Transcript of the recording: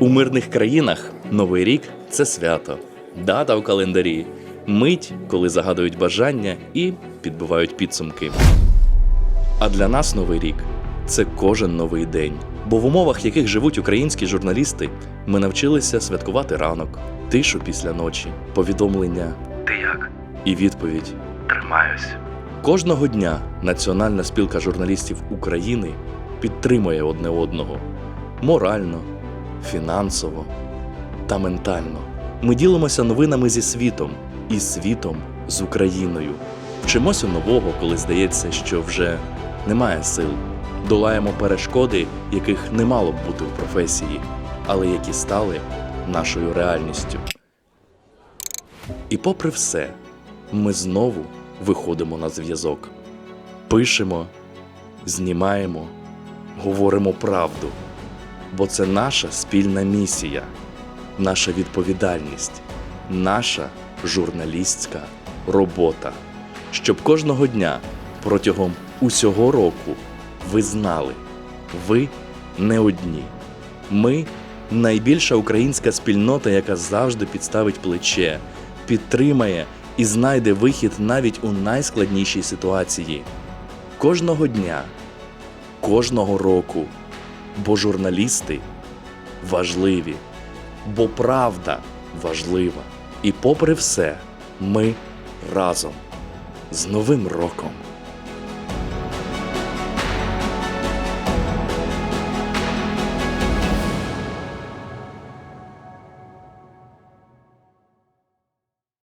У мирних країнах Новий рік це свято, дата в календарі, мить, коли загадують бажання і підбивають підсумки. А для нас Новий рік це кожен новий день. Бо в умовах, яких живуть українські журналісти, ми навчилися святкувати ранок, тишу після ночі, повідомлення Ти як? і відповідь Тримаюсь. Кожного дня Національна спілка журналістів України підтримує одне одного морально, фінансово та ментально. Ми ділимося новинами зі світом і світом з Україною. Вчимося нового, коли здається, що вже немає сил. Долаємо перешкоди, яких не мало б бути в професії, але які стали нашою реальністю. І попри все, ми знову виходимо на зв'язок. Пишемо, знімаємо, говоримо правду, бо це наша спільна місія, наша відповідальність, наша журналістська робота. Щоб кожного дня протягом усього року ви знали, ви не одні. Ми найбільша українська спільнота, яка завжди підставить плече, підтримає і знайде вихід навіть у найскладнішій ситуації. Кожного дня, кожного року. Бо журналісти важливі, бо правда важлива. І попри все, ми разом з Новим роком.